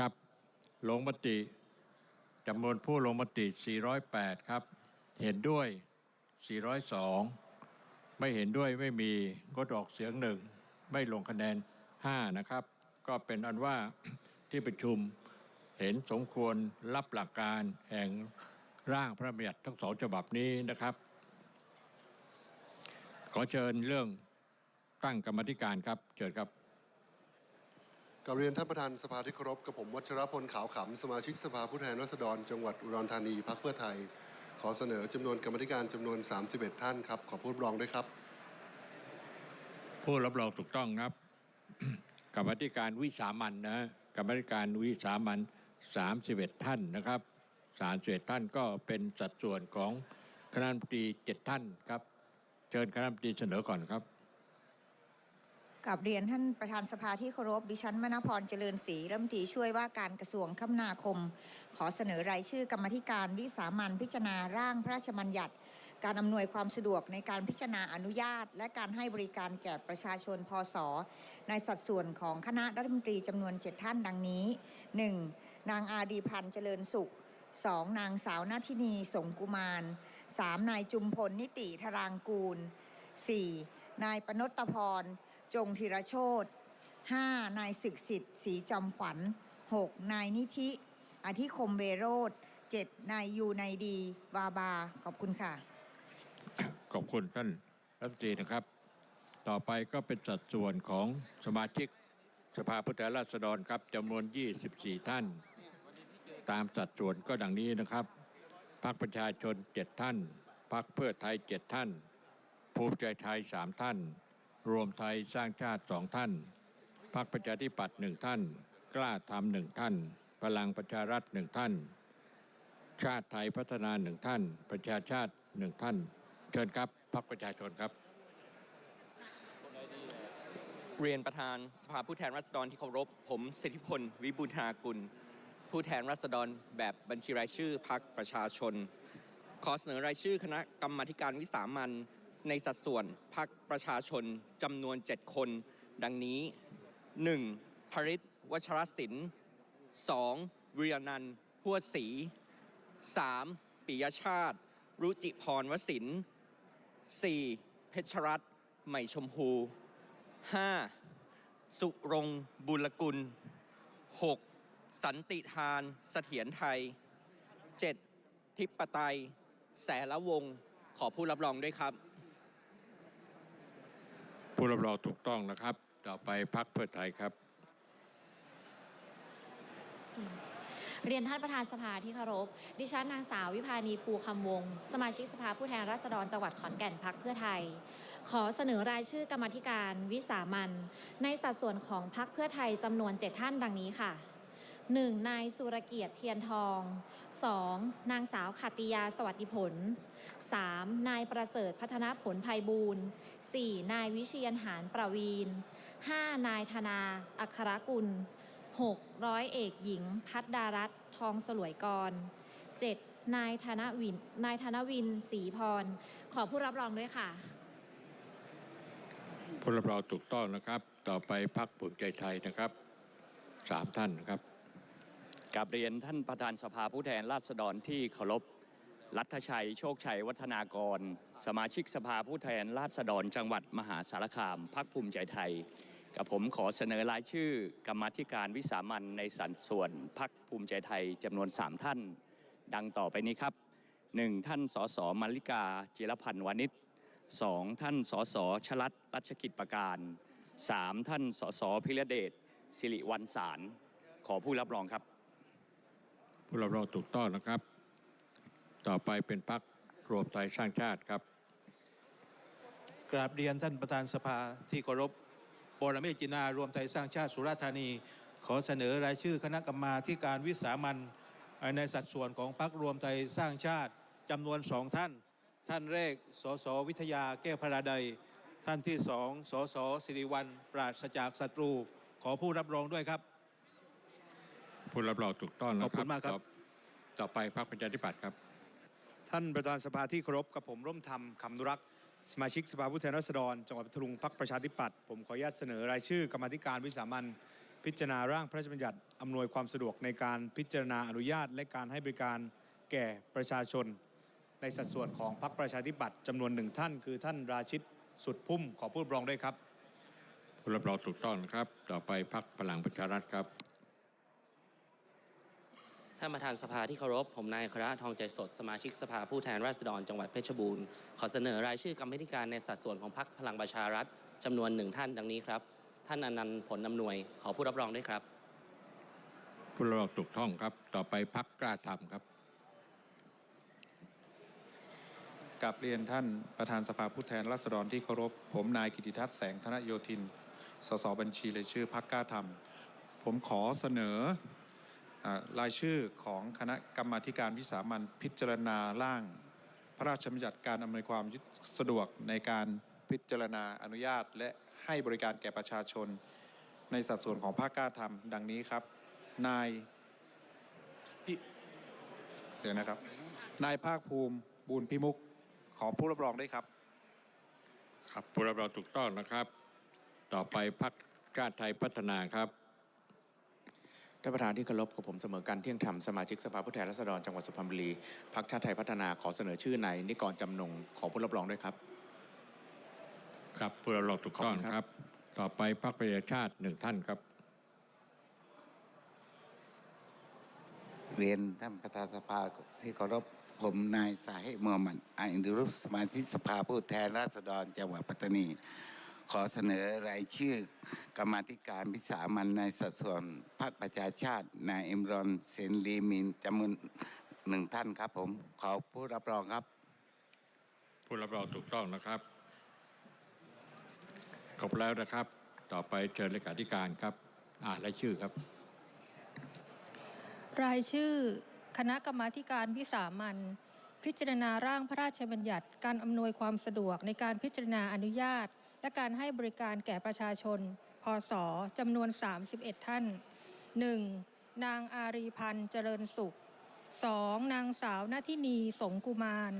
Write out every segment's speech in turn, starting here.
ครับลงมติจำนวนผู้ลงมติ 408 ครับ เห็นด้วย 402 ไม่เห็นด้วยไม่มีงดออกเสียงหนึ่งไม่ลงคะแนน 5 นะครับ ก็เป็นอันว่าที่ประชุมเห็นสมควรรับหลักการแห่งร่างพระราชบัญญัติทั้งสองฉบับนี้นะครับ ขอเชิญเรื่องตั้งกรรมธิการครับ เชิญครับ กับเรียนท่านประธานสภาที่เคารพกับผมวัชรพลขาวขำสมาชิกสภาผู้แทนราษฎร จังหวัดอุดรธานีพรรคเพื่อไทย ขอเสนอจำนวนกรรมธิการจำนวน 31 ท่านครับ ขอพูดรองด้วยครับ ผู้รับรองถูกต้องครับ กรรมธิการวิสามันนะกรรมธิการวิสามัน31 ท่านนะครับ31ท่านก็เป็นสัดส่วนของคณะรัฐมนตรี7ท่านครับ เชิญคณะรัฐมนตรีเสนอก่อนครับ กับเรียนท่านประธานสภาที่เคารพดิฉันมณพรเจริญศรีรัฐมนตรีช่วยว่าการกระทรวงคมนาคม ขอเสนอรายชื่อกรรมธิการวิสามันพิจารณาร่างพระราชบัญญัติ การอำนวยความสะดวกในการพิจารณาอนุญาต และการให้บริการแก่ประชาชนพศในสัดส่วนของคณะรัฐมนตรีจำนวน 7 ท่านดังนี้ 1. นางอารีพันธ์เจริญสุข 2. นางสาวนาทินีสงกุมาร 3. นายจุมพลนิติธารางกูล 4. นายปนตพร จงธีรโชต 5. นายศึกสิทธิ์ศรีจอมขวัญ 6. นายนิธิ อธิคมเวโรธ 7. นายยูนายดี วาบา ขอบคุณค่ะ ขอบคุณท่านรัฐมนตรีนะครับ ต่อไปก็เป็นสัดส่วนของสมาชิกสภาผู้แทนราษฎรครับจำนวน 24 ท่าน ตามสัดส่วนก็ดังนี้นะครับพรรคประชาชน 7 ท่านพรรคเพื่อไทย 7 ท่าน ภูมิใจไทย 3 ท่าน รวมไทยสร้างชาติ2ท่าน พรรคประชาธิปัตย์1ท่าน กล้าทำหนึ่งท่าน พลังประชารัฐหนึ่งท่าน ชาติไทยพัฒนาหนึ่งท่าน ประชาชาติหนึ่งท่าน เชิญครับพรรคประชาชนครับ เรียนประธานสภาผู้แทนราษฎรที่เคารพ ผมสิทธิพล วิบูลธนากุล ผู้แทนราษฎรแบบบัญชีรายชื่อพักประชาชน ขอเสนอรายชื่อคณะกรรมาการวิสามัน ในสัดส่วนพักประชาชนจำนวน 7 คน ดังนี้ 1. ภริษวัชรศิลป์ 2. วิรนันท์พัวศรี 3. ปิยชาติ รุจิพรวสินทร์ 4. เพชรรัตน์ใหม่ชมพู 5. สุรงค์บุรกุล 6. สันติทานเสถียรไทย 7. ทิปไตย แสละวงศ์ขอผู้รับรองด้วยครับ ผู้รับรองถูกต้องนะครับ ต่อไปพรรคเพื่อไทยครับ เรียนท่านประธานสภาที่เคารพ ดิฉันนางสาววิพานีภูคำวงศ์สมาชิกสภาผู้แทนราษฎรจังหวัดขอนแก่นพักเพื่อไทย ขอเสนอรายชื่อกรรมธิการวิสามันในสัดส่วนของพักเพื่อไทยจำนวน7ท่านดังนี้ค่ะ 1. นายสุรเกียรติเทียนทอง 2. นางสาวขัตติยาสวัสดิผล 3. นายประเสริฐพัฒนผลภัยบูรณ์ 4. นายวิเชียนหานประวีน 5. นายธนา อัครกุล 6. ร้อยเอกหญิง พัฒดารัตน์ทองสลวยกร 7. นายธนวิน นายธนวินศรีพร ขอผู้รับรองด้วยค่ะ ผู้รับรองถูกต้องนะครับ ต่อไปพรรคภูมิใจไทยนะครับสามท่านนะครับกับเรียนท่านประธานสภาผู้แทนราษฎรที่เคารพ รัฐชัย โชคชัย วัฒนากร สมาชิกสภาผู้แทนราษฎรจังหวัดมหาสารคามพักภูมิใจไทย กับผมขอเสนอรายชื่อกรรมธิการวิสามันในสัดส่วนพักภูมิใจไทยจำนวน 3 ท่าน ดังต่อไปนี้ครับ 1. ท่านสสมาริกาจิรพันธ์วานิช 2. ท่านสสชลัดรัชกิจประการ 3. ท่านสสพิรเดชสิริวันสารขอผู้รับรองครับ ผู้รับรองถูกต้องนะครับ ต่อไปเป็นพรรครวมไทยสร้างชาติครับกราบเรียนท่านประธานสภาที่เคารพบรเมศจินารวมไทยสร้างชาติสุราษฎร์ธานี ขอเสนอรายชื่อคณะกรรมาธิการวิสามันในสัดส่วนของพรรครวมไทยสร้างชาติจำนวนสองท่าน ท่านแรกสสวิทยาแก้วพราใดยท่านที่สองสสสิริวัลปราศจากศัตรู ขอผู้รับรองด้วยครับ ผู้รับรองถูกต้องนะคขรัอบคุณมากครับต่อต่อไปพรรคประชาธิปัตย์ครับ ท่านประธานสภาที่เคารพกับผมร่วมธรรมคำนุรักษ์สมาชิกสภาผู้แทนราษฎร จังหวัดพัทลุงพรรคประชาธิปัตย์ผมขออนุญาตเสนอรายชื่อกรรมธิการวิสามันพิจารณาร่างพระราชบัญญัติอำนวยความสะดวกในการพิจารณาอนุญาต และการให้บริการแก่ประชาชน ในสัดส่วนของพรรคประชาธิปัตย์จำนวนหนึ่งท่าน คือท่านราชิตสุดพุ่มขอพูดรองด้วยครับผู้รับรองถูกต้องนครับ ต่อไปพักพลังประชารัฐครับ ท่านประธานสภาที่เคารพ ผมนายคระทองใจสด สมาชิกสภาผู้แทนราษฎรจังหวัดเพชรบูรณ์ ขอเสนอรายชื่อกรรมาธิการในสัดส่วนของพรรคพลังประชารัฐจำนวนหนึ่งท่านดังนี้ครับ ท่านอนันต์ผลอำนวย ขอผู้รับรองด้วยครับ ผู้รับรองถูกต้องครับ ต่อไปพักกล้าทำครับกับเรียนท่านประธานสภาผู้แทนราษฎรที่เคารพ ผมนายกิติทัศน์แสงธนโยธิน สสบัญชีรายชื่อพักกล้าทำผมขอเสนออา รายชื่อของคณะกรรมาการวิสามันพิจารณาร่าง พระราชบัญญัติการอำนวยความสะดวกในการพิจารณาอนุญาต และให้บริการแก่ประชาชน ในสัดส่วนของภาคกล้าทำดังนี้ครับ นายพิเดี๋ยวนะครับ นายภาคภูมิบูรพิมุกขอผู้รับรองได้ครับ ครับผู้รับรองถูกต้องนะครับ ต่อไปพักชาติไทยพัฒนาครับ ท่านประธานที่เคารพกับผมเสมอกันเที่ยงธรรมสมาชิกสภาผู้แทนราษฎรจังหวัดสุพรรณบุรีพักชาติไทยพัฒนาขอเสนอชื่อนายนิกรจำนงขอผู้รับรองด้วยครับ ครับผู้รับรองถูกต้องขอบคุณนะคครัรับบต่อไปพักประชาชาติหนึ่งท่านครับ เรียนท่านประธานสภาที่เคารพผมนายสาเหตุมูฮัมหมัดอาอินดุรุสสมาชิกสภาผู้แทนราษฎรจังหวัดปัตตานี ขอเสนอรายชื่อกรรมาธิการวิสามันในสัดส่วนพรรคประชาชาตินายอิมรอนเซนลีมินจำนวนหนึ่งท่านครับผม ขอผู้รับรองครับ ผู้รับรองถูกต้องนะครับครบแล้วนะครับ ต่อไปเชิญเลขาธิการครับ อ่านรายชื่อครับ รายชื่อ คณะกรรมาธิการวิสามันพิจารณาร่างพระราชบัญญัติ การอำนวยความสะดวกในการพิจารณาอนุญาต และการให้บริการแก่ประชาชน พศจำนวน 31 ท่าน 1. นางอารีพันธ์เจริญสุข 2. นางสาวนาทินีสงกุมาร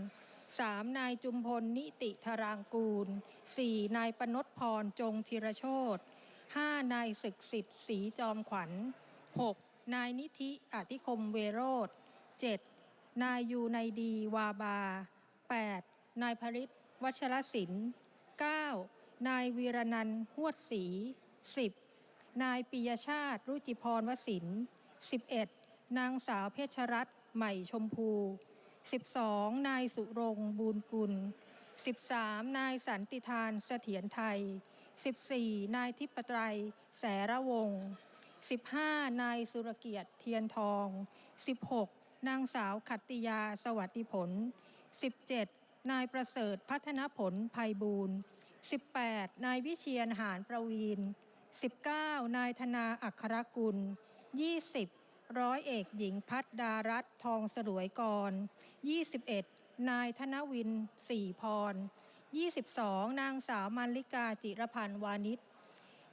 3. นายจุมพลนิติธารางกูล 4. นายปนดพรจงธีรโชต 5. นายศึกสิทธิ์ศรีจอมขวัญ 6. นายนิธิอธิคมเวโรธ 7. นายยูไนดีวาบา 8. นายพริตวัชรศิลป์ 9. นายวีรนันท์หวดศรี 10. นายปิยชาติ รุจิพรวสิน 11. นางสาวเพชรรัตน์ใหม่ชมพู 12. นายสุรงบูรกุล 13. นายสันติทานเสถียรไทย 14. นายทิปไตรแสระวงศ์ 15. นายสุรเกียรติเทียนทอง 16. นางสาวขัตติยาสวัสดิผล 17. นายประเสริฐพัฒนผลภัยบูรณ์ 18. นายวิเชียนหานประวีน 19. นายธนาอัครกุล 20. ร้อยเอกหญิงพัฒดารัตน์ทองสรวยกร 21. นายธนวินสี่พร 22. นางสาวมาริกาจิรพันธ์วานิช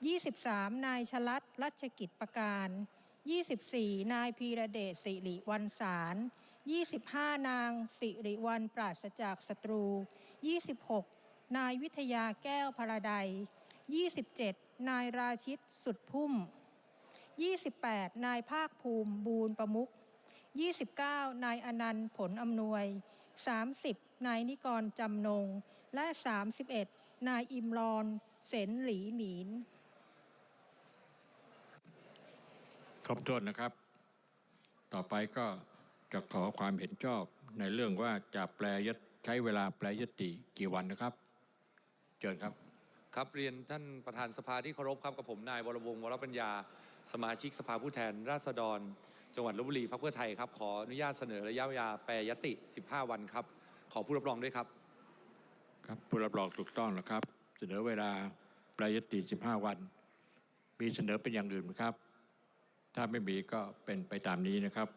23 นายชลัดรัชกิจประการ 24 นายพีระเดชสิริวันสาร 25 นางสิริวันปราศจากศัตรู 26 นายวิทยาแก้วพระใด27 นายราชิตสุดพุ่ม 28 นายภาคภูมิบูรประมุข29 นายอนันต์ผลอำนวย 30 นายนิกรจำนง และ 31 นายอิมรอนเสนหลีหมีนครบถ้วนนะครับ ต่อไปก็จะขอความเห็นชอบในเรื่องว่าจะแปลยใช้เวลาแปลยติกี่วันนะครับ เชิญครับ ครับเรียนท่านประธานสภาที่เคารพครับกับผมนายวรวงศ์วรปัญญา สมาชิกสภาผู้แทน ราษฎร จังหวัดลบบุรีพรรคเพื่อไทยครับขออนุญาตเสนอระยะเวลาแปรยติ 15 วันครับ ขอผู้รับรองด้วยครับ ครับผู้รับรองถูกต้องนะครับ เสนอเวลาแปลยติ 15 วัน มีเสนอเป็นอย่างอื่นไหมครับ ถ้าไม่มีก็เป็นไปตามนี้นะครับ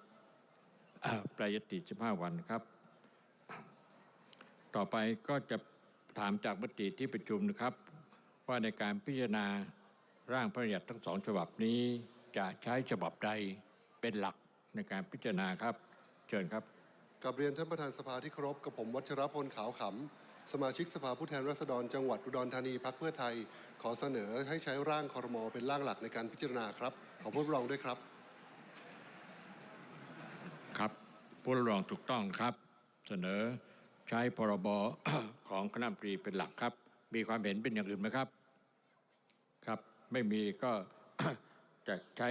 อ่าแปลยติ 15 วันครับ ต่อไปก็จะ ถามจากมติที่ประชุมนะครับ ว่าในการพิจารณาร่างพระราชบัญญัติทั้งสองฉบับนี้จะใช้ฉบับใดเป็นหลักในการพิจารณาครับ เชิญครับกับเรียนท่านประธานสภาที่เคารพกับผมวัชรพลขาวขำสมาชิกสภาผู้แทนราษฎรจังหวัดอุดรธานีพักเพื่อไทย ขอเสนอให้ใช้ร่างคอรมอเป็นร่างหลักในการพิจารณาครับ ขอผู้รับรองด้วยครับ ครับผู้รับรองถูกต้องครับ เสนอ ใช้พรบของคณะรัฐมนตรีเป็นหลักครับ มีความเห็นเป็นอย่างอื่นไหมครับ ครับ ไม่มีก็จะใช้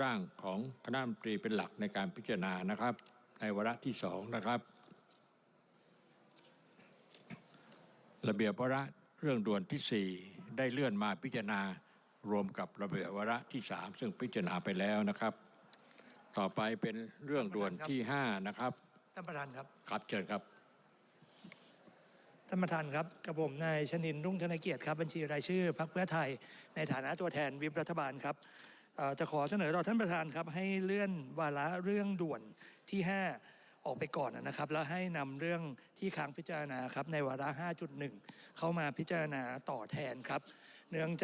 ร่างของคณะรัฐมนตรีเป็นหลักในการพิจารณานะครับ ในวาระที่สองนะครับ ระเบียบวาระเรื่องด่วนที่ 4 ได้เลื่อนมาพิจารณารวมกับระเบียบวาระที่ 3 ซึ่งพิจารณาไปแล้วนะครับ ต่อไปเป็นเรื่องด่วนที่ 5 นะครับ ท่านประธานครับ ครับเชิญครับ ท่านประธานครับกับผมนายชนินทร์รุ่งธนเกียรติครับบัญชีรายชื่อพรรคเพื่อไทย ในฐานะตัวแทนวิปรัฐบาลครับจะขอเสนอต่อท่านประธานครับ ให้เลื่อนวาระเรื่องด่วนที่ 5 ออกไปก่อนนะครับ แล้วให้นำเรื่องที่ค้างพิจารณาครับในวาระ 5.1 เข้ามาพิจารณาต่อแทนครับ เนื่องจาก